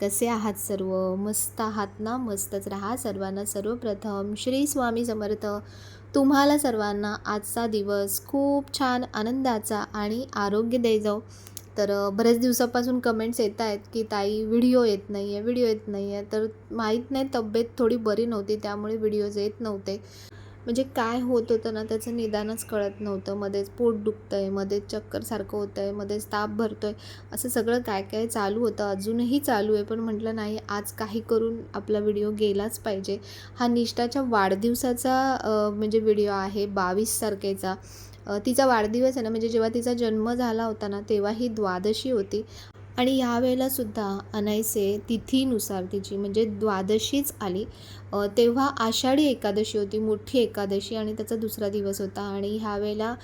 कसे आहात सर्व? मस्त आहात ना? मस्तच राहा सर्वांना. सर्वप्रथम श्री स्वामी समर्थ. तुम्हाला सर्वांना आजचा दिवस खूप छान आनंदाचा आणि आरोग्य जाऊ तर बऱ्याच दिवसापासून कमेंट्स येत आहेत की ताई व्हिडिओ येत नाही आहे व्हिडिओ येत नाही आहे तर माहीत नाही तब्येत थोडी बरी नव्हती त्यामुळे व्हिडिओज येत नव्हते. म्हणजे काय होत होतं ना त्याचं निदानच कळत नव्हतं. मध्येच पोट दुखतं आहे मध्येच चक्करसारखं होतं आहे मध्येच ताप भरतो आहे असं सगळं काय काय चालू होतं अजूनही चालू आहे. पण म्हटलं नाही आज काही करून आपला व्हिडिओ गेलाच पाहिजे. हा निष्ठाच्या वाढदिवसाचा म्हणजे व्हिडिओ आहे बावीस तारखेचा. तिचा वाढदिवस आहे ना म्हणजे जेव्हा तिचा जन्म झाला होता ना तेव्हा ही द्वादशी होती. आणि ह्यावेळेलासुद्धा अनायसे तिथीनुसार तिची म्हणजे द्वादशीच आली. तेव्हा आषाढी एकादशी होती मोठी एकादशी आणि त्याचा दुसरा दिवस होता. आणि ह्यावेळेला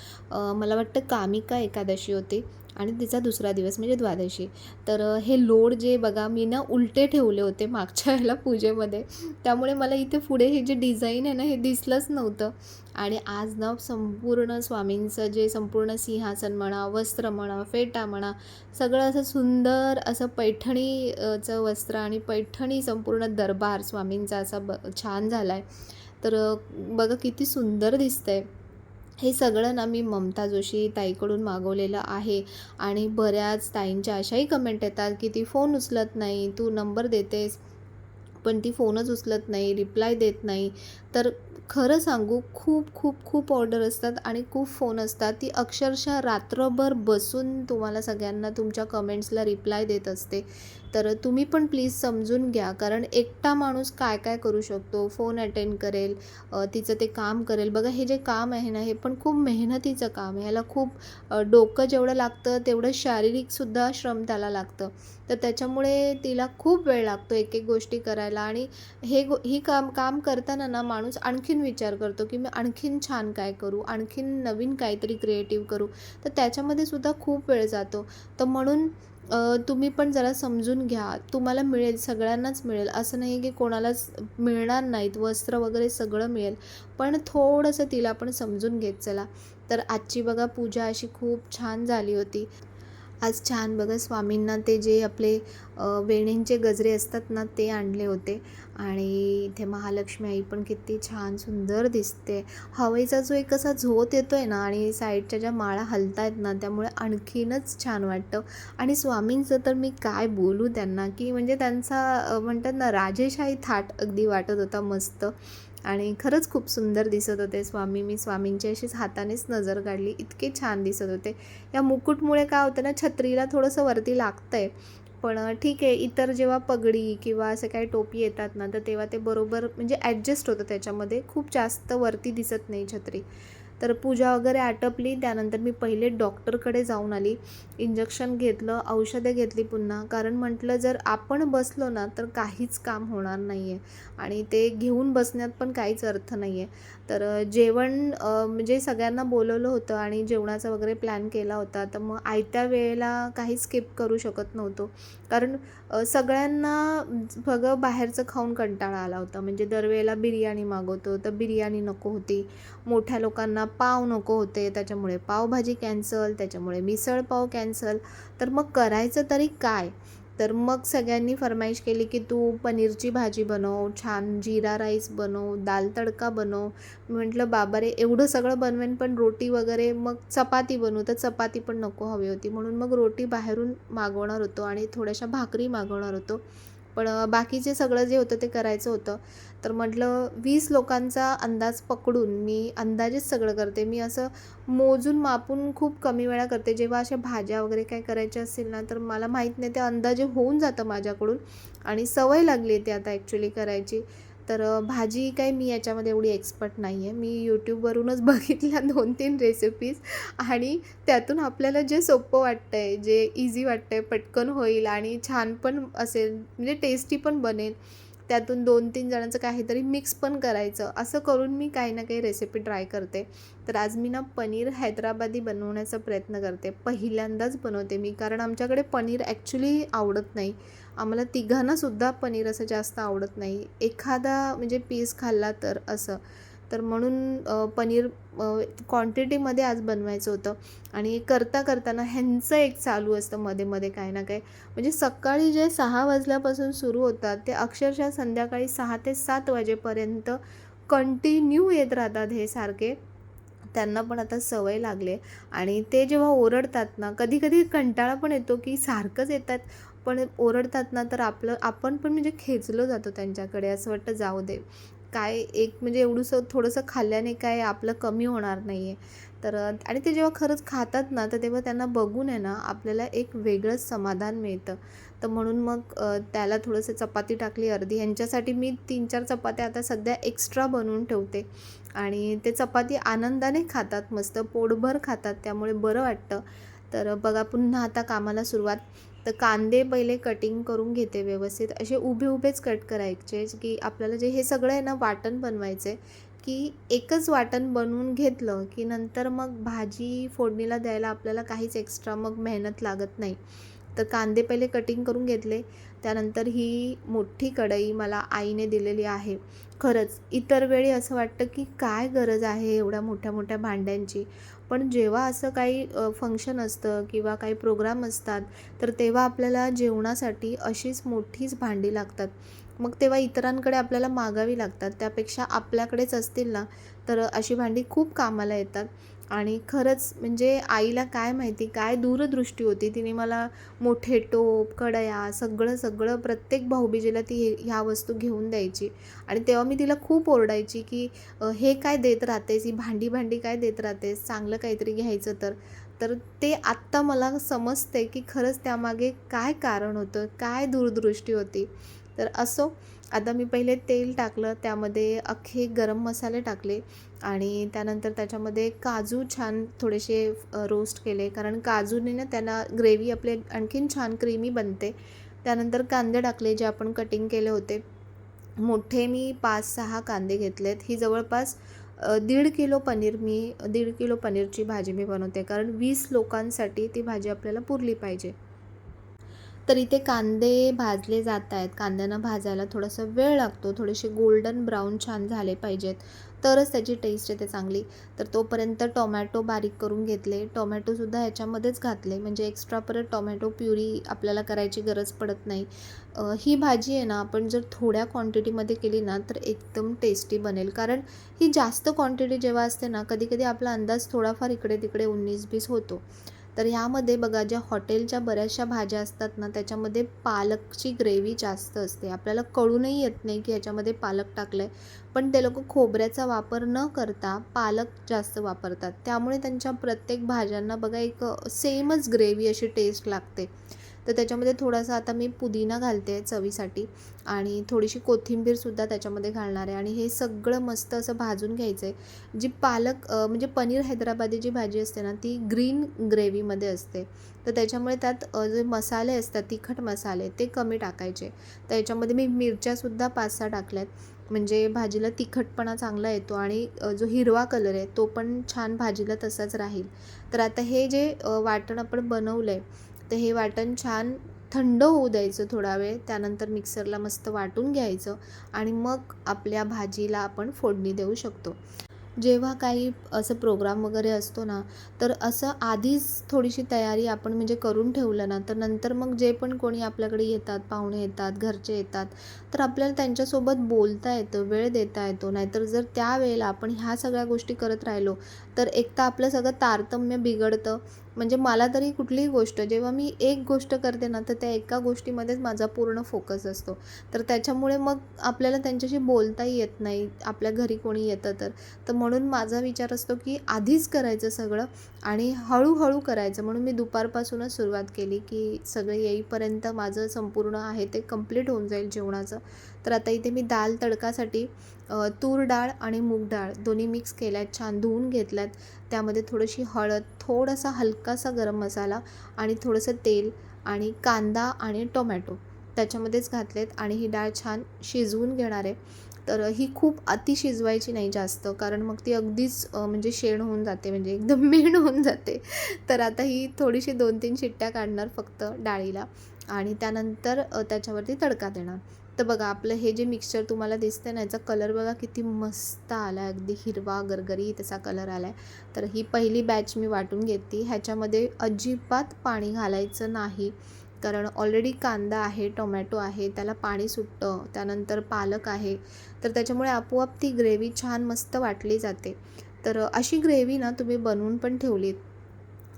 मला वाटतं कामिका एकादशी होती. आणि तिचा दुसरा दिवस म्हणजे द्वादशी. तर हे लोड जे बघा मी ना उलटे ठेवले होते मागच्या वेळेला पूजेमध्ये. त्यामुळे मला इथे पुढे हे जे डिझाईन आहे ना हे दिसलंच नव्हतं. आणि आज ना संपूर्ण स्वामींचं जे संपूर्ण सिंहासन म्हणा वस्त्र म्हणा फेटा म्हणा सगळं असं सुंदर असं पैठणीचं वस्त्र आणि पैठणी संपूर्ण दरबार स्वामींचा असा ब छान झाला आहे तर बघा किती सुंदर दिसतंय. हे सगळं ना मी ममता जोशी ताईकडून मागवलेलं आहे. आणि बऱ्याच ताईंच्या अशाही कमेंट येतात की ती फोन उचलत नाही तू नंबर देतेस पण ती फोनच उचलत नाही रिप्लाय देत नाही. तर खरं सांगू खूप खूप खूप ऑर्डर असतात आणि खूप फोन असतात. ती अक्षरशः रात्रभर बसून तुम्हाला सगळ्यांना तुमच्या कमेंट्सला रिप्लाय देत असते. तर तुम्ही पण प्लीज समजून घ्या. कारण एकटा माणूस काय काय करू शकतो? फोन अटेंड करेल तिचं ते काम करेल. बघा हे जे काम आहे ना हे पण खूप मेहनतीचं काम आहे. ह्याला खूप डोकं जेवढं लागतं तेवढं शारीरिकसुद्धा श्रम त्याला लागतं. तर त्याच्यामुळे तिला खूप वेळ लागतो एक एक गोष्टी करायला. आणि हे गो ही काम काम करताना ना माणूस आणखीन विचार करतो की मी आणखीन छान काय करू? आणखीन नवीन काहीतरी क्रिएटिव्ह करू? तर त्याच्यामध्ये सुद्धा खूप वेळ जातो. तर म्हणून तुम्ही पण जरा समजून घ्या. तुम्हाला मिळेल सगळ्यांनाच मिळेल. असं नाही की कोणालाच मिळणार नाहीत. वस्त्र वगैरे सगळं मिळेल. पण थोडंसं तिला पण समजून घेत चला. तर आजची बघा पूजा अशी खूप छान झाली होती. आज छान बघा स्वामींना ते जे आपले वेणींचे गजरे असतात ना ते आणले होते. आणि इथे महालक्ष्मी आई पण किती छान सुंदर दिसते. हवेचा जो एक असा झोत येतो आहे ना आणि साईडच्या ज्या माळा हलत आहेत ना त्यामुळे आणखीनच छान वाटतं. आणि स्वामींचं तर मी काय बोलू त्यांना की म्हणजे त्यांचा म्हणतात ना राजेशाही थाट अगदी वाटत होता मस्त. आणि खरंच खूप सुंदर दिसत होते. स्वामी मी स्वामींची अशीच हातानेच नजर काढली. इतके छान दिसत होते. या मुकुटमुळे काय होतं ना छत्रीला थोडंसं वरती लागतं आहे पण ठीक आहे इतर जेव्हा पगडी किंवा असं काही टोपी येतात ना तर तेव्हा ते बरोबर म्हणजे ॲडजस्ट होतं त्याच्यामध्ये. खूप जास्त वरती दिसत नाही छत्री. तर पूजा वगैरे आटपली. त्यानंतर मी पहिले डॉक्टरकडे जाऊन आली. इंजेक्शन घेतलं औषधं घेतली पुन्हा. कारण म्हटलं जर आपण बसलो ना तर काहीच काम होणार नाही आहे आणि ते घेऊन बसण्यात पण काहीच अर्थ नाही आहे तर जेवण म्हणजे सगळ्यांना बोलवलं होतं आणि जेवणाचा वगैरे प्लॅन केला होता तर मग आयत्या वेळेला काही स्किप करू शकत नव्हतो. कारण सगळ्यांना सगळं बाहेरचं खाऊन कंटाळा आला होता. म्हणजे दरवेळेला बिर्याणी मागवतो तर बिर्याणी नको होती. मोठ्या लोकांना पाव नको होते त्याच्यामुळे पावभाजी कॅन्सल त्याच्यामुळे मिसळ पाव कॅन्सल. तर मग करायचं तरी काय? तर मग सगळ्यांनी फरमाईश केली की तू पनीरची भाजी बनव छान जिरा राईस बनव दाल तडका बनव. म्हटलं बाबा रे एवढं सगळं बनवेन पण रोटी वगैरे मग चपाती बनवू तर चपाती पण नको हवी होती. म्हणून मग रोटी बाहेरून मागवणार होतो आणि थोड्याशा भाकरी मागवणार होतो. पण बाकीचे सगळं जे होतं ते करायचं होतं. तर म्हटलं वीस लोकांचा अंदाज पकडून मी अंदाजेच सगळं करते. मी असं मोजून मापून खूप कमी वेळा करते. जेव्हा अशा भाज्या वगैरे काय करायच्या असेल ना तर मला माहीत नाही ते अंदाजे होऊन जातं माझ्याकडून आणि सवय लागली आहे ते आता ॲक्च्युली करायची. तर भाजी काय मी याच्यामध्ये एवढी एक्सपर्ट नाही आहे मी यूट्यूबवरूनच बघितल्या दोन तीन रेसिपीज आणि त्यातून आपल्याला जे सोपं वाटतं आहे जे इझी वाटतं आहे पटकन होईल आणि छान पण असेल म्हणजे टेस्टी पण बनेल. त्यातून दोन तीन जणांचं काहीतरी मिक्स पण करायचं. असं करून मी काही ना काही रेसिपी ट्राय करते. तर आज मी ना पनीर हैदराबादी बनवण्याचा प्रयत्न करते. पहिल्यांदाच बनवते मी कारण आमच्याकडे पनीर ॲक्च्युली आवडत नाही. आम्हाला तिघांनासुद्धा पनीर असं जास्त आवडत नाही. एखादा म्हणजे पीस खाल्ला तर असं. तर म्हणून पनीर क्वांटिटीमध्ये आज बनवायचं होतं. आणि करता करताना ह्यांचं एक चालू असतं मध्ये मध्ये काही ना काही. म्हणजे सकाळी जे सहा वाजल्यापासून सुरू होतात ते अक्षरशः संध्याकाळी सहा ते सात वाजेपर्यंत कंटिन्यू येत राहतात हे सारखे. त्यांना पण आता सवय लागले आणि ते जेव्हा ओरडतात ना कधी कधी कंटाळा पण येतो की सारखंच येतात. पण ओरडतात ना तर आपलं आपण पण म्हणजे खेचलं जातो त्यांच्याकडे. असं वाटतं जाऊ दे. काय एक म्हणजे एवढंसं थोडंसं खाल्ल्याने काय आपलं कमी होणार नाही आहे तर आणि ते जेव्हा खरंच खातात ना तर तेव्हा त्यांना बघून आहे ना आपल्याला एक वेगळंच समाधान मिळतं. तर म्हणून मग त्याला थोडंसं चपाती टाकली अर्धी. ह्यांच्यासाठी मी तीन चार चपात्या आता सध्या एक्स्ट्रा बनवून ठेवते. आणि ते चपाती आनंदाने खातात मस्त पोटभर खातात त्यामुळे बरं वाटतं. तर बघा पुन्हा आता कामाला सुरुवात. तर कांदे पहिले कटिंग करून घेते व्यवस्थित. असे उभे उभेच कट करायचे की आपल्याला जे हे सगळं आहे ना वाटण बनवायचं आहे की एकच वाटण बनवून घेतलं की नंतर मग भाजी फोडणीला द्यायला आपल्याला काहीच एक्स्ट्रा मग मेहनत लागत नाही. तर कांदे पहिले कटिंग करून घेतले. त्यानंतर ही मोठी कढई मला आईने दिलेली आहे. खरंच इतर वेळी असं वाटतं की काय गरज आहे एवढ्या मोठ्या मोठ्या भांड्यांची? पण जेव्हा असं काही फंक्शन असतं किंवा काही प्रोग्राम असतात तर तेव्हा आपल्याला जेवणासाठी अशीच मोठीच भांडी लागतात. मग तेव्हा इतरांकडे आपल्याला मागावी लागतात. त्यापेक्षा आपल्याकडेच असतील ना तर अशी भांडी खूप कामाला येतात. आणि खरंच म्हणजे आईला काय माहिती काय दूरदृष्टी होती तिने मला मोठे टोप कढया सगळं सगळं प्रत्येक भाऊबीजेला ती हे ह्या वस्तू घेऊन द्यायची. आणि तेव्हा मी तिला खूप ओरडायची की हे काय देत राहतेस? ही भांडी भांडी काय देत राहतेस? चांगलं काहीतरी घ्यायचं तर. तर ते आत्ता मला समजते की खरंच त्यामागे काय कारण होतं काय दूरदृष्टी होती. तर असो आता मी पहिले तेल टाकलं त्यामध्ये अख्खे गरम मसाले टाकले आणि त्यानंतर त्याच्यामध्ये काजू छान थोडेसे रोस्ट केले. कारण काजूने ना त्यांना ग्रेव्ही आपले आणखीन छान क्रीमी बनते. त्यानंतर कांदे टाकले जे आपण कटिंग केले होते. मोठे मी पाच सहा कांदे घेतलेत. ही जवळपास दीड किलो पनीर मी दीड किलो पनीरची भाजी मी बनवते. कारण वीस लोकांसाठी ती भाजी आपल्याला पुरली पाहिजे. तर इथे कांदे भाजले जात आहेत. कांद्यांना भाजायला थोडासा वेळ लागतो. थोडेसे गोल्डन ब्राऊन छान झाले पाहिजेत. तरच त्याची टेस्ट येते चांगली. तर तोपर्यंत टोमॅटो बारीक करून घेतले. टोमॅटोसुद्धा ह्याच्यामध्येच घातले. म्हणजे एक्स्ट्रा परत टोमॅटो प्युरी आपल्याला करायची गरज पडत नाही. ही भाजी आहे ना आपण जर थोड्या क्वांटिटीमध्ये केली ना तर एकदम टेस्टी बनेल. कारण ही जास्त क्वांटिटी जेव्हा असते ना कधी कधी आपला अंदाज थोडाफार इकडे तिकडे उन्नीस बीस होतो. तर ह्यामध्ये बघा ज्या हॉटेलच्या बऱ्याचशा भाज्या असतात ना त्याच्यामध्ये पालकची ग्रेव्ही जास्त असते. आपल्याला कळूनही येत नाही की ह्याच्यामध्ये पालक टाकलं आहे पण ते लोक खोबऱ्याचा वापर न करता पालक जास्त वापरतात. त्यामुळे त्यांच्या प्रत्येक भाज्यांना बघा एक सेमच ग्रेव्ही अशी टेस्ट लागते. तर त्याच्यामध्ये थोडासा आता मी पुदिना घालते चवीसाठी आणि थोडीशी कोथिंबीरसुद्धा त्याच्यामध्ये घालणार आहे. आणि हे सगळं मस्त असं भाजून घ्यायचं आहे. जी पालक म्हणजे पनीर हैदराबादी जी भाजी असते ना ती ग्रीन ग्रेव्हीमध्ये असते. तर त्याच्यामुळे त्यात जे मसाले असतात तिखट मसाले ते कमी टाकायचे. तर याच्यामध्ये मी मिरच्यासुद्धा पाच सहा टाकल्यात. म्हणजे भाजीला तिखटपणा चांगला येतो आणि जो हिरवा कलर आहे तो पण छान भाजीला तसाच राहील. तर आता हे जे वाटण आपण बनवलं आहे तर हे वाटण छान थंड होऊ द्यायचं थोडा वेळ त्यानंतर मिक्सरला मस्त वाटून घ्यायचं आणि मग आपल्या भाजीला आपण फोडणी देऊ शकतो. जेव्हा काही असं प्रोग्राम वगैरे असतो ना तर असं आधीच थोडीशी तयारी आपण म्हणजे करून ठेवलं ना तर नंतर मग जे पण कोणी आपल्याकडे येतात पाहुणे येतात घरचे येतात तर आपल्याला त्यांच्यासोबत बोलता येतं वेळ देता येतो. नाहीतर जर त्या वेळेला आपण ह्या सगळ्या गोष्टी करत राहिलो तर एक तर आपलं सगळं तारतम्य बिघडतं म्हणजे मला तरी कुठलीही गोष्ट जेव्हा मी एक गोष्ट करते ना तर त्या एका गोष्टीमध्येच माझा पूर्ण फोकस असतो. तर त्याच्यामुळे मग आपल्याला त्यांच्याशी बोलताही येत नाही आपल्या घरी कोणी येतं तर. तर म्हणून माझा विचार असतो की आधीच करायचं सगळं आणि हळूहळू करायचं. म्हणून मी दुपारपासूनच सुरुवात केली की सगळे येईपर्यंत माझं संपूर्ण आहे ते कंप्लीट होऊन जाईल जेवणाचं. तर आता इथे मी दाल तडकासाठी तूर डाळ आणि मूग डाळ दोन्ही मिक्स केल्यात छान धुवून घेतल्यात. त्यामध्ये थोडीशी हळद थोडासा हलकासा गरम मसाला आणि थोडंसं तेल आणि कांदा आणि टोमॅटो त्याच्यामध्येच घातलेत आणि ही डाळ छान शिजवून घेणार आहे. तर ही खूप अति शिजवायची नाही जास्त कारण मग ती अगदीच म्हणजे शेण होऊन जाते म्हणजे एकदम मेण होऊन जाते. तर आता ही थोडीशी दोन तीन शिट्ट्या काढणार फक्त डाळीला आणि त्यानंतर त्याच्यावरती तडका देणार. तर बघा आपलं हे जे मिक्सचर तुम्हाला दिसतं ना याचा कलर बघा किती मस्त आला आहे अगदी हिरवा गरगरी त्याचा कलर आला आहे तर ही पहिली बॅच मी वाटून घेते. ह्याच्यामध्ये अजिबात पाणी घालायचं नाही. कारण ऑलरेडी कांदा आहे टोमॅटो आहे त्याला पाणी सुटतं त्यानंतर पालक आहे. तर त्याच्यामुळे आपोआप ती ग्रेव्ही छान मस्त वाटली जाते. तर अशी ग्रेव्ही ना तुम्ही बनवून पण ठेवलीत.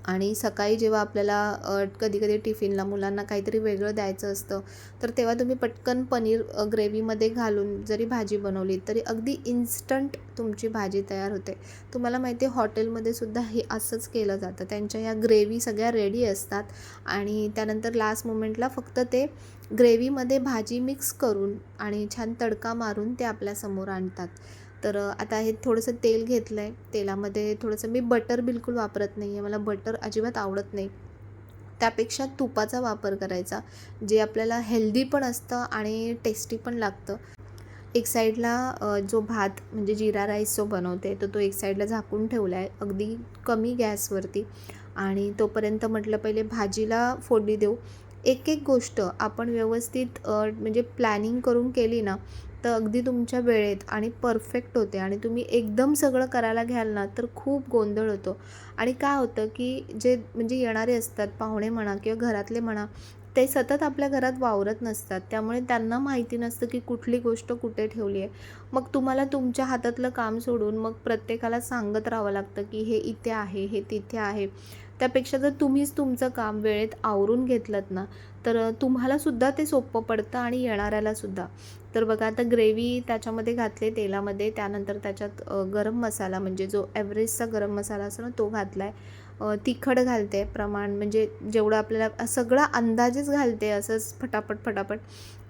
आणि सकाळी जेव्हा आपल्याला कधी कधी टिफिनला मुलांना काहीतरी वेगळं द्यायचं असतं तर तेव्हा तुम्ही पटकन पनीर ग्रेव्हीमध्ये घालून जरी भाजी बनवली तरी अगदी इन्स्टंट तुमची भाजी तयार होते. तुम्हाला माहिती आहे हॉटेलमध्ये सुद्धा हे असंच केलं जातं. त्यांच्या या ग्रेव्ही सगळ्या रेडी असतात आणि त्यानंतर लास्ट मोमेंटला फक्त ते ग्रेव्हीमध्ये भाजी मिक्स करून आणि छान तडका मारून ते आपल्यासमोर आणतात. तर आता हे थोडंसं तेल घेतलं आहे तेलामध्ये थोडंसं मी बटर बिलकुल वापरत नाही आहे मला बटर अजिबात आवडत नाही. त्यापेक्षा तुपाचा वापर करायचा जे आपल्याला हेल्दी पण असतं आणि टेस्टी पण लागतं. एक साईडला जो भात म्हणजे जिरा राईस जो बनवते तर तो एक साईडला झाकून ठेवला आहे अगदी कमी गॅसवरती. आणि तोपर्यंत म्हटलं पहिले भाजीला फोडणी देऊ. एक एक गोष्ट आपण व्यवस्थित म्हणजे प्लॅनिंग करून केली ना तर अगदी तुमच्या वेळेत आणि परफेक्ट होते. आणि तुम्ही एकदम सगळं करायला घ्याल ना तर खूप गोंधळ होतो. आणि काय होतं की जे म्हणजे येणारे असतात पाहुणे म्हणा किंवा घरातले म्हणा ते सतत आपल्या घरात वावरत नसतात. त्यामुळे त्यांना माहिती नसतं की कुठली गोष्ट कुठे ठेवली आहे. मग तुम्हाला तुमच्या हातातलं काम सोडून मग प्रत्येकाला सांगत राहावं लागतं की हे इथे आहे हे तिथे आहे. त्यापेक्षा जर तुम्हीच तुमचं काम वेळेत आवरून घेतलं ना तर तुम्हालासुद्धा ते सोपं पडतं आणि येणाऱ्यालासुद्धा तर बघा आता ग्रेव्ही त्याच्यामध्ये घातले तेलामध्ये त्यानंतर त्याच्यात गरम मसाला म्हणजे जो ॲव्हरेजचा गरम मसाला असतो ना तो घातला आहे तिखट घालते प्रमाण म्हणजे जेवढं आपल्याला सगळा अंदाजेच घालते असंच फटाफट फटाफट.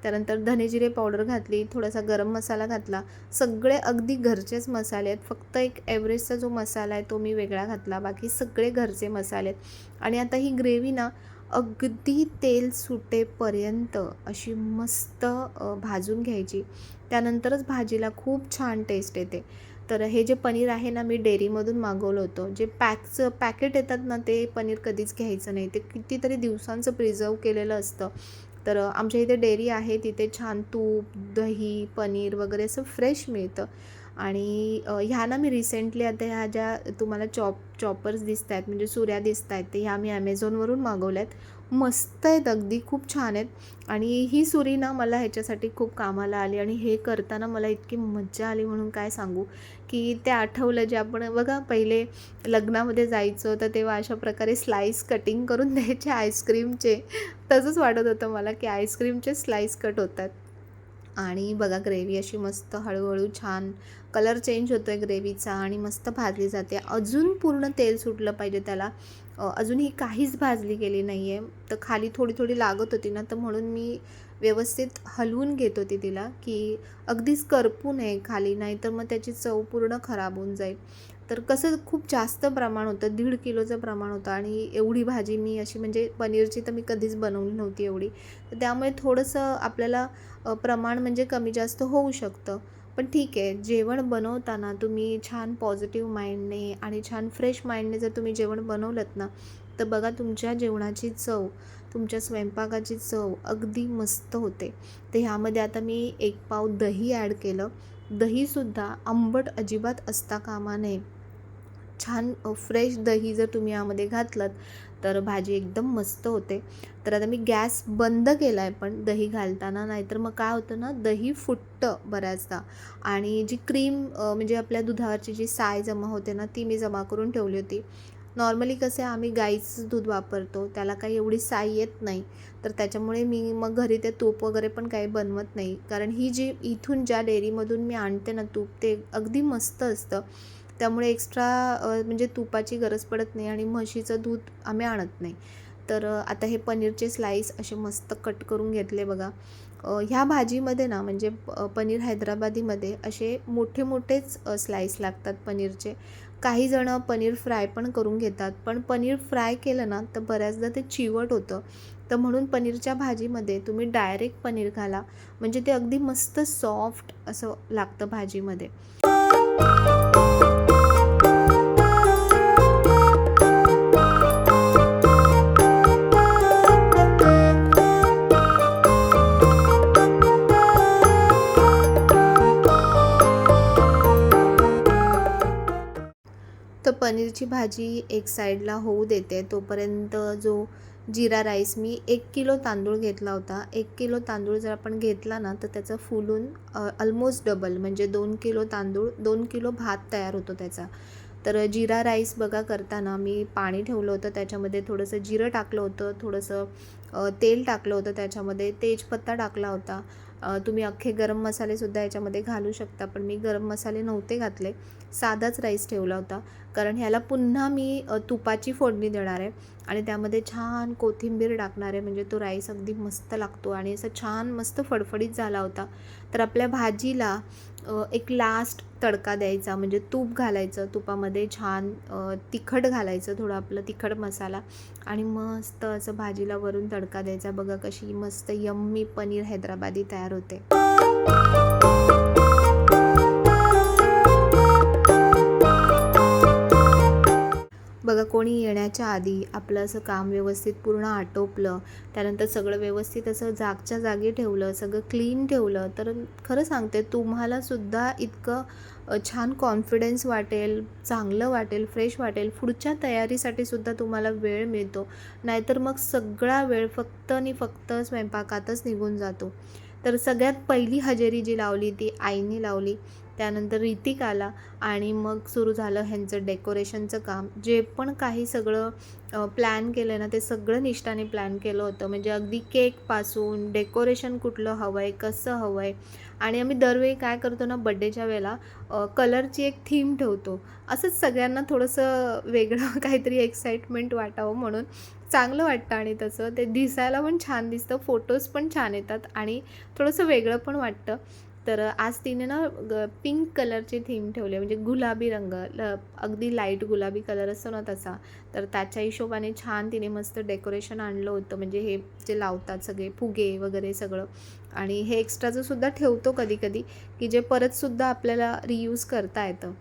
त्यानंतर धनेजिरे पावडर घातली थोडासा गरम मसाला घातला. सगळे अगदी घरचेच मसाले आहेत. फक्त एक ॲव्हरेजचा जो मसाला आहे तो मी वेगळा घातला. बाकी सगळे घरचे मसाले आहेत. आणि आता ही ग्रेव्ही ना अगदी तेल सुटेपर्यंत अशी मस्त भाजून घ्यायची. त्यानंतरच भाजीला खूप छान टेस्ट येते. तर हे जे पनीर आहे ना मी डेअरीमधून मागवलं होतं. जे पॅकचं पॅकेट येतात ना ते पनीर कधीच घ्यायचं नाही. ते कितीतरी दिवसांचं प्रिझर्व केलेलं असतं. तर आमच्या इथे डेअरी आहे तिथे छान तूप दही पनीर वगैरे असं फ्रेश मिळतं. आणि ह्या ना मी रिसेंटली आता ह्या ज्या तुम्हाला चॉप चॉपर्स दिसत आहेत म्हणजे सुऱ्या दिसत आहेत ते ह्या मी ॲमेझॉनवरून मागवल्या आहेत मस्त आहेत अगदी खूप छान आहेत. आणि ही सुरी ना मला ह्याच्यासाठी खूप कामाला आली आणि हे करताना मला इतकी मज्जा आली म्हणून काय सांगू की ते आठवलं जे आपण बघा पहिले लग्नामध्ये जायचं तर तेव्हा अशा प्रकारे स्लाईस कटिंग करून द्यायचे आईस्क्रीमचे तसंच वाटत होतं मला की आईस्क्रीमचे स्लाईस कट होतात. आणि बघा ग्रेव्ही अशी मस्त हळूहळू छान कलर चेंज होतो आहे ग्रेव्हीचा आणि मस्त भाजली जाते. अजून पूर्ण तेल सुटलं पाहिजे त्याला. अजूनही काहीच भाजली गेली नाही आहे तर खाली थोडी थोडी लागत होती ना तर म्हणून मी व्यवस्थित हलवून घेत होती तिला की अगदीच करपू नये खाली नाही तर मग त्याची चव पूर्ण खराब होऊन जाईल. तर कसं खूप जास्त प्रमाण होतं दीड किलोचं प्रमाण होतं आणि एवढी भाजी मी अशी म्हणजे पनीरची तर मी कधीच बनवली नव्हती एवढी. तर त्यामुळे थोडंसं आपल्याला प्रमाण म्हणजे कमी जास्त होऊ शकतं. पण ठीक आहे जेवण बनवताना तुम्ही छान पॉझिटिव्ह माइंडने आणि छान फ्रेश माइंडने जर तुम्ही जेवण बनवलं ना तर बघा तुमच्या जेवणाची चव तुमच्या स्वयंपाकाची चव अगदी मस्त होते. तर ह्यामध्ये आता मी एक पाव दही ॲड केलं. दहीसुद्धा आंबट अजिबात असता कामा नये. छान फ्रेश दही जर तुम्ही यामध्ये घातलं तर भाजी एकदम मस्त होते. तर आता मी गॅस बंद केला आहे पण दही घालताना नाहीतर मग काय होतं ना दही फुटतं बऱ्याचदा. आणि जी क्रीम म्हणजे आपल्या दुधावरची जी साय जमा होते ना ती मी जमा करून ठेवली होती. नॉर्मली कसे आम्ही गाईचं दूध वापरतो त्याला काही एवढी साय येत नाही. तर त्याच्यामुळे मी मग घरी ते तूप वगैरे पण काही बनवत नाही. कारण ही जी इथून ज्या डेअरीमधून मी आणते ना तूप ते अगदी मस्त असतं. त्यामुळे एक्स्ट्रा म्हणजे तुपाची गरज पडत नाही आणि म्हशीचं दूध आम्ही आणत नाही. तर आता हे पनीरचे स्लाईस असे मस्त कट करून घेतले बघा. ह्या भाजीमध्ये ना म्हणजे पनीर हैदराबादीमध्ये असे मोठे मोठेच स्लाईस लागतात पनीरचे. काही जणं पनीर फ्राय पण करून घेतात पण पनीर फ्राय केलं ना तर बऱ्याचदा ते चिवट होतं. तर म्हणून पनीरच्या भाजीमध्ये तुम्ही डायरेक्ट पनीर घाला. म्हणजे ते अगदी मस्त सॉफ्ट असं लागतं भाजीमध्ये. पनीरची भाजी एक साईडला होऊ देते. तोपर्यंत जो जिरा राईस मी एक किलो तांदूळ घेतला होता. एक किलो तांदूळ जर आपण घेतला ना तर त्याचं फुलून ऑलमोस्ट डबल म्हणजे दोन किलो तांदूळ दोन किलो भात तयार होतो त्याचा. तर जिरा राईस बघा करताना मी पाणी ठेवलं होतं त्याच्यामध्ये थोडंसं जिरं टाकलं होतं थोडंसं तेल टाकलं होतं त्याच्यामध्ये तेजपत्ता टाकला होता. तुम्ही अख्खे गरम मसालेसुद्धा याच्यामध्ये घालू शकता पण मी गरम मसाले नव्हते घातले. साधाच राईस ठेवला होता. कारण ह्याला पुन्हा मी तुपाची फोडणी देणार आहे. आणि त्यामध्ये छान कोथिंबीर टाकणार आहे. म्हणजे तो राईस अगदी मस्त लागतो. आणि असं छान मस्त फडफडीत झाला होता. तर आपल्या भाजीला एक लास्ट तडका द्यायचा. म्हणजे तूप घालायचं. तुपामध्ये छान तिखट घालायचं. थोडं आपलं तिखट मसाला. आणि मस्त असं भाजीला वरून तडका द्यायचा. बघा कशी मस्त यम्मी पनीर हैदराबादी तयार होते. बघा कोणी येण्याच्या आधी आपलं असं काम व्यवस्थित पूर्ण आटोपलं त्यानंतर सगळं व्यवस्थित असं जागच्या जागी ठेवलं सगळं क्लीन ठेवलं तर खरं सांगते तुम्हालासुद्धा इतकं छान कॉन्फिडन्स वाटेल चांगलं वाटेल फ्रेश वाटेल पुढच्या तयारीसाठी सुद्धा तुम्हाला वेळ मिळतो. नाहीतर मग सगळा वेळ फक्त आणि फक्त स्वयंपाकातच निघून जातो. तर सगळ्यात पहिली हजेरी जी लावली ती आईने लावली. त्यानंतर ऋतिक आला आणि मग सुरू झालं ह्यांचं डेकोरेशनचं काम. जे पण काही सगळं प्लॅन केलं ना ते सगळं निष्ठाने प्लॅन केलं होतं. म्हणजे अगदी केकपासून डेकोरेशन कुठलं हवं आहे कसं हवं आहे आणि आम्ही दरवेळी काय करतो ना बड्डेच्या वेळेला कलरची एक थीम ठेवतो. असंच सगळ्यांना थोडंसं वेगळं काहीतरी एक्साइटमेंट वाटावं म्हणून. चांगलं वाटतं आणि तसं ते दिसायला पण छान दिसतं. फोटोज पण छान येतात आणि थोडंसं वेगळं पण वाटतं. तर आज तिने ना ग पिंक कलरची थीम ठेवली आहे. म्हणजे गुलाबी रंग ल अगदी लाइट गुलाबी कलर असतो ना तसा. तर त्याच्या हिशोबाने छान तिने मस्त डेकोरेशन आणलं होतं. म्हणजे हे जे लावतात सगळे फुगे वगैरे सगळं. आणि हे एक्स्ट्राचं सुद्धा ठेवतो कधी कधी की जे परतसुद्धा आपल्याला रियूज करता येतं.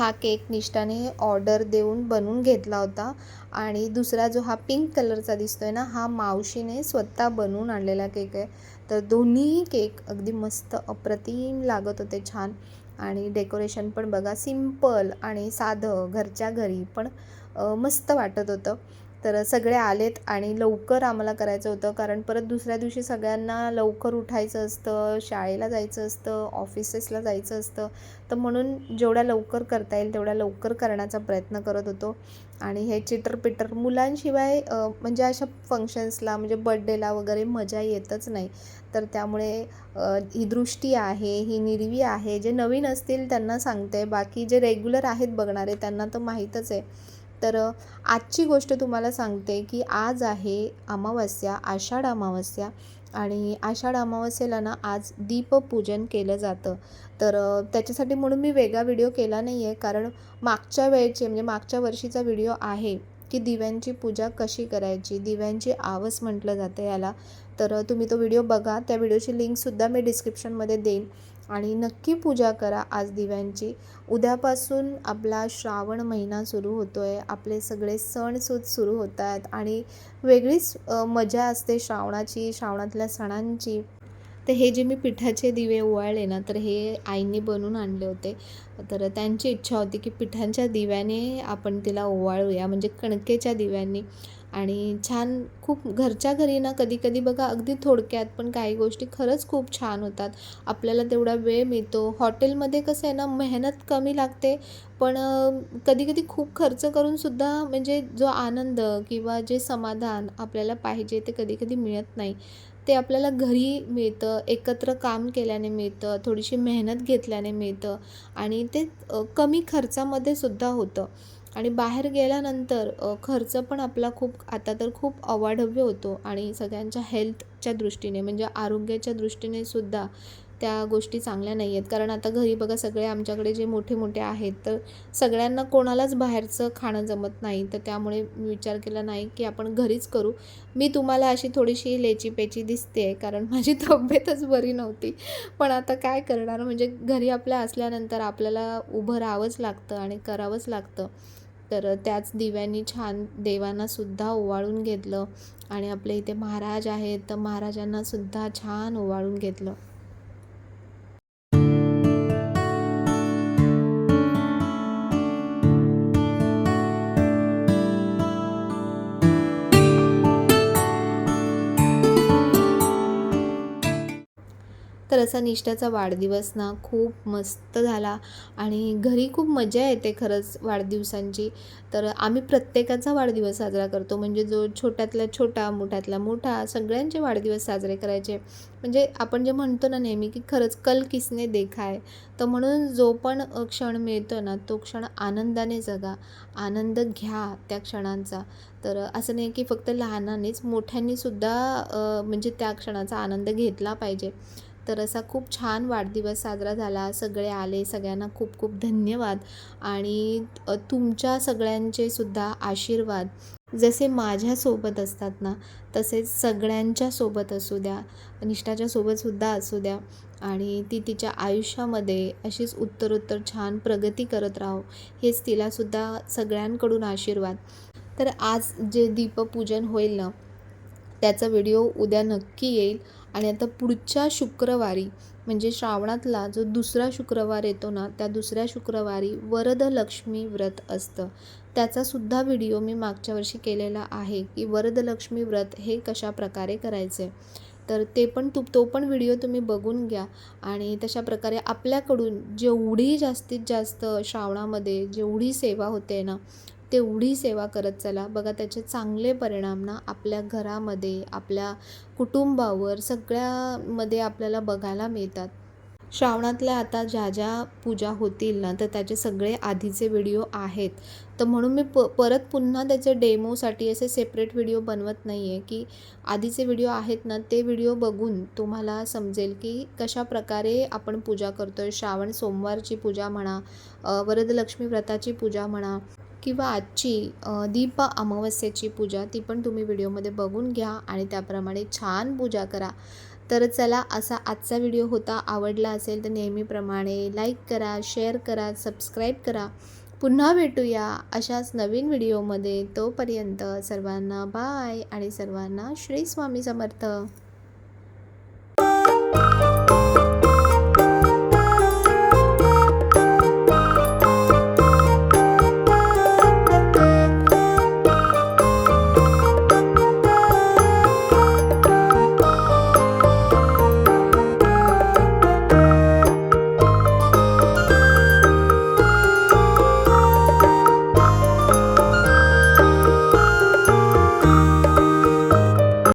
हा केक निष्ठाने ऑर्डर देऊन बनवून घेतला होता. आणि दुसरा जो हा पिंक कलरचा दिसतो आहे ना हा मावशीने स्वतः बनवून आणलेला केक आहे. तर दोन्ही केक अगदी मस्त अप्रतिम लागत होते छान. आणि डेकोरेशन पण बघा सिंपल आणि साधं घरच्या घरी पण मस्त वाटत होतं. तर सगळे आलेत आणि लवकर आम्हाला करायचं होतं. कारण परत दुसऱ्या दिवशी सगळ्यांना लवकर उठायचं असतं शाळेला जायचं असतं ऑफिसेसला जायचं असतं. तर म्हणून जेवढ्या लवकर करता येईल तेवढ्या लवकर करण्याचा प्रयत्न करत होतो. आणि हे चिटरपिटर मुलांशिवाय म्हणजे अशा फंक्शन्सला म्हणजे बड्डेला वगैरे मजा येतच नाही. तर त्यामुळे ही दृष्टी आहे ही निर्वी आहे. जे नवीन असतील त्यांना सांगते. बाकी जे रेग्युलर आहेत बघणारे त्यांना तर माहीतच आहे. तर आजची गोष्ट तुम्हाला सांगते की आज आहे अमावस्या आषाढ अमावस्या आणि आषाढ अमावस्येला ना आज दीपपूजन केलं जातं. तर त्याच्यासाठी म्हणून मी वेगळा व्हिडिओ केला नाही आहे कारण मागच्या वेळचे म्हणजे मागच्या वर्षीचा व्हिडिओ आहे. की दिव्यांची पूजा कशी करायची? दिव्यांची आवस म्हटलं जातं याला. तर तुम्ही तो व्हिडिओ बघा. त्या व्हिडिओची लिंकसुद्धा मी डिस्क्रिप्शनमध्ये देईन. आणि नक्की पूजा करा आज दिव्यांची. उद्यापासून आपला श्रावण महिना सुरू होतो आहे आपले सगळे सणसूद सुरू होत आहेत आणि वेगळीच मजा असते श्रावणाची श्रावणातल्या सणांची. तर हे जे मी पिठाचे दिवे ओवाळले ना तर हे आईने बनवून आणले होते. तर त्यांची इच्छा होती की पिठांच्या दिव्याने आपण तिला ओवाळूया म्हणजे कणकेच्या दिव्यांनी. आणि छान खूप घरच्या घरी ना कधी कधी बघा अगदी थोडक्यात पण काही गोष्टी खरंच खूप छान होतात. आपल्याला तेवढा वेळ मिळतो. हॉटेलमध्ये कसं आहे ना मेहनत कमी लागते. पण कधी कधी खूप खर्च करून सुद्धा म्हणजे जो आनंद किंवा जे समाधान आपल्याला पाहिजे ते कधी कधी मिळत नाही. ते आपल्याला घरी मिळतं एकत्र काम केल्याने मिळतं थोडीशी मेहनत घेतल्याने मिळतं आणि ते कमी खर्चामध्ये सुद्धा होतं. आणि बाहेर गेल्यानंतर खर्च पण आपला खूप आता तर खूप अवाढव्य होतो आणि सगळ्यांच्या हेल्थच्या दृष्टीने म्हणजे आरोग्याच्या दृष्टीने सुद्धा त्या गोष्टी चांगल्या नाही आहेत कारण आता घरी बघा सगळे आमच्याकडे जे मोठे मोठे आहेत तर सगळ्यांना कोणालाच बाहेरचं खाणं जमत नाही. तर त्यामुळे मी विचार केला नाही की आपण घरीच करू. मी तुम्हाला अशी थोडीशी लेचीपेची दिसते आहे कारण माझी तब्येतच बरी नव्हती. पण आता काय करणार? म्हणजे घरी आपल्या असल्यानंतर आपल्याला उभं राहावंच लागतं आणि करावंच लागतं. तर त्याच दिव्यांनी छान देवांना सुद्धा ओवाळून घेतलं. आणि आपले इथे महाराज आहेत तर महाराजांना सुद्धा छान ओवाळून घेतलं. असा निष्ठाचा वाढदिवस ना खूप मस्त झाला आणि घरी खूप मजा येते खरंच वाढदिवसांची. तर आम्ही प्रत्येकाचा वाढदिवस साजरा करतो. म्हणजे जो छोट्यातला छोटा मोठ्यातला मोठा सगळ्यांचे वाढदिवस साजरे करायचे. म्हणजे आपण जे म्हणतो ना नेहमी की खरंच कल किसने देखा आहे तर म्हणून जो पण क्षण मिळतो ना तो क्षण आनंदाने जगा. आनंद घ्या त्या क्षणांचा. तर असं नाही की फक्त लहानानेच मोठ्यांनीसुद्धा म्हणजे त्या क्षणाचा आनंद घेतला पाहिजे. तर असा खूप छान वाढदिवस साजरा झाला. सगळे आले सगळ्यांना खूप खूप धन्यवाद. आणि तुमच्या सगळ्यांचे सुद्धा आशीर्वाद जसे माझ्यासोबत असतात ना तसेच सगळ्यांच्या सोबत असू द्या निष्ठाच्या सोबतसुद्धा असू द्या. आणि ती तिच्या आयुष्यामध्ये अशीच उत्तरोत्तर छान प्रगती करत राहो हेच तिलासुद्धा सगळ्यांकडून आशीर्वाद. तर आज जे दीपपूजन होईल ना त्याचा व्हिडिओ उद्या नक्की येईल. आणि आता पुढच्या शुक्रवारी म्हणजे श्रावणातला जो दुसरा शुक्रवार येतो ना त्या दुसऱ्या शुक्रवारी वरदलक्ष्मी व्रत असतं. त्याचासुद्धा व्हिडिओ मी मागच्या वर्षी केलेला आहे की वरदलक्ष्मी व्रत हे कशा प्रकारे करायचे. तर ते पण तू तो पण व्हिडिओ तुम्ही बघून घ्या आणि तशा प्रकारे आपल्याकडून जेवढी जास्तीत जास्त श्रावणामध्ये जेवढी सेवा होते ना तेवढी सेवा करत चला. बघा त्याचे चांगले परिणाम ना आपल्या घरामध्ये आपल्या कुटुंबावर सगळ्यामध्ये आपल्याला बघायला मिळतात. श्रावणातल्या आता ज्या ज्या पूजा होतील ना तर त्याचे सगळे आधीचे व्हिडिओ आहेत. तर म्हणून मी प परत पुन्हा त्याचे डेमोसाठी असे सेपरेट व्हिडिओ बनवत नाही आहे की आधीचे व्हिडिओ आहेत ना ते व्हिडिओ बघून तुम्हाला समजेल की कशा प्रकारे आपण पूजा करतो आहे श्रावण सोमवारची पूजा म्हणा वरदलक्ष्मी व्रताची पूजा म्हणा किंवा आजची दीप अमावस्येची पूजा ती पण तुम्ही व्हिडिओमध्ये बघून घ्या आणि त्याप्रमाणे छान पूजा करा. तर चला असा आजचा व्हिडिओ होता. आवडला असेल तर नेहमीप्रमाणे लाईक करा शेअर करा सबस्क्राईब करा. पुन्हा भेटूया अशाच नवीन व्हिडिओमध्ये. तोपर्यंत सर्वांना बाय आणि सर्वांना श्री स्वामी समर्थ.